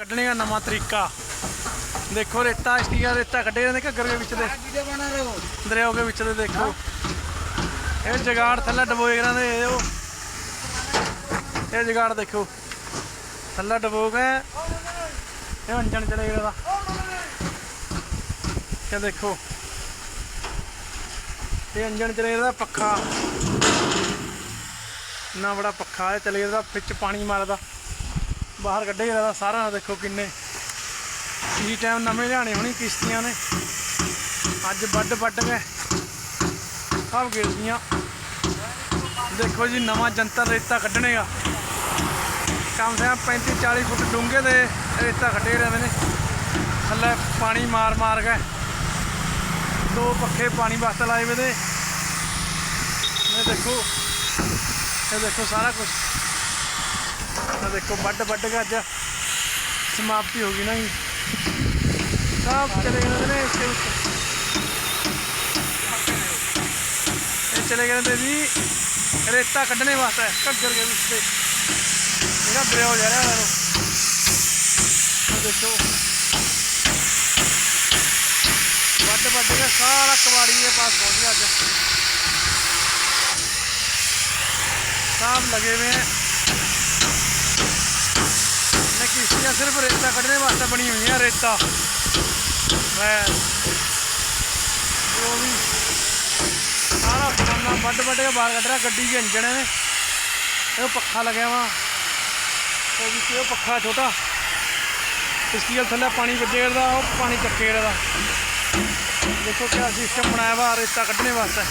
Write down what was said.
ਕੱਢਣੇ ਦਾ ਨਵਾਂ ਤਰੀਕਾ। ਦੇਖੋ ਰੇਤਾ ਸਟੀਆ ਰੇਤਾ ਕੱਢੇ ਜਾਂਦੇ ਘੱਗਰ ਦੇ ਵਿੱਚ ਦੇ? ਕਿਹਦੇ ਬਣਾ ਰਹੇ ਹੋ। ਦਰਿਆਓ ਦੇ ਵਿੱਚ ਦੇ ਦੇਖੋ। ਇਹ ਜਗਾੜ ਥੱਲੇ ਡਬੋਏ ਕਰਾਂਦੇ ਇਹ ਉਹ। ਇਹ ਜਗਾੜ ਦੇਖੋ। ਥੱਲੇ ਡਬੋ ਗਏ। ਇਹ ਅੰਜਣ ਚਲੇ ਗਿਆ ਦਾ ਇਹ ਦੇਖੋ। ਇਹ ਅੰਜਣ ਚਲੇ ਗਿਆ ਦਾ ਪੱਖਾ। ਨਾ ਬੜਾ ਪੱਖਾ ਹੈ ਚਲੇ ਗਿਆ ਦਾ ਵਿੱਚ ਪਾਣੀ ਮਾਰਦਾ। ਬਾਹਰ ਕੱਢੇ ਗਿਆ ਸਾਰਾ ਦੇਖੋ ਕਿੰਨੇ। ਇਹ ਟਾਈਮ ਨਵੇਂ ਲਿਆਣੇ ਹੋਣੀ ਕਿਸ਼ਤੀਆਂ ਨੇ। ਅੱਜ ਵੱਡ ਵੱਡ ਕੇ ਸਭ ਗਿਰਦੀਆਂ ਦੇਖੋ ਜੀ, ਨਵਾਂ ਜੰਤਰ ਰੇਤਾ ਕੱਢਣੇਗਾ। ਕਮ ਸੇ ਕਮ 35 40 ਫੁੱਟ ਡੂੰਘੇ ਦੇ ਰੇਤਾ ਕੱਢੇ ਰਹਿੰਦੇ ਨੇ। ਥੱਲੇ ਪਾਣੀ ਮਾਰ ਮਾਰ ਕੇ ਦੋ ਪੱਖੇ ਪਾਣੀ ਵਾਸਤੇ ਲਾਏ ਵੇ ਦੇ ਇਹ ਦੇਖੋ ਇਹ ਦੇਖੋ ਸਾਰਾ ਕੁਝ ਇਹ ਦੇਖੋ ਵੱਡ ਵੱਡ ਕੇ ਅੱਜ ਸਮਾਪਤੀ ਹੋ ਗਈ ਨਾ ਜੀ ਸਭ ਚਲੇ ਗਏ ਨੇ ਇਸਕੇ ਉੱਤੇ ਇਹ ਚਲੇ ਗਏ ਨੇ ਜੀ ਰੇਤਾ ਕੱਢਣੇ ਵਾਸਤੇ ਘੱਗਰ ਦੇ ਵਿੱਚ ਤੇ ਜਿਹੜਾ ਦਰਿਆ ਹੋ ਜਾ ਰਿਹਾ ਉਹਨਾਂ ਨੂੰ ਇਹ ਦੇਖੋ ਵੱਡ ਵੱਡ ਕੇ ਸਾਰਾ ਕਵਾੜੀ ਦੇ ਪਾਸ ਪਹੁੰਚ ਗਿਆ ਅੱਜ ਸਭ ਲਗੇ ਹੋਏ हैं ਨੇ ਕਿਸ਼ਤੀਆਂ ਸਿਰਫ ਰੇਤਾ ਕੱਢਣੇ ਵਾਸਤੇ ਬਣੀ ਹੋਈਆਂ ਰੇਤਾ। ਮੈਂ ਉਹ ਵੀ ਸਾਰਾ ਸਮਾਨਾ ਵੱਡ ਵੱਡ ਕੇ ਬਾਹਰ ਕੱਢ ਰਿਹਾ, ਗੱਡੀ ਦੇ ਇੰਜਣ ਨੇ ਇਹ ਪੱਖਾ ਲੱਗਿਆ ਵਾ। ਉਹ ਵੀ ਉਹ ਪੱਖਾ ਛੋਟਾ। ਇਸਕੀਲ ਥੱਲੇ ਪਾਣੀ ਵੱਜੇ ਦਾ ਉਹ ਪਾਣੀ ਚੱਕੇ ਦਾ। ਦੇਖੋ ਕਿਆ ਸਿਸਟਮ ਬਣਾਇਆ ਵਾ ਰੇਤਾ ਕੱਢਣੇ ਵਾਸਤੇ।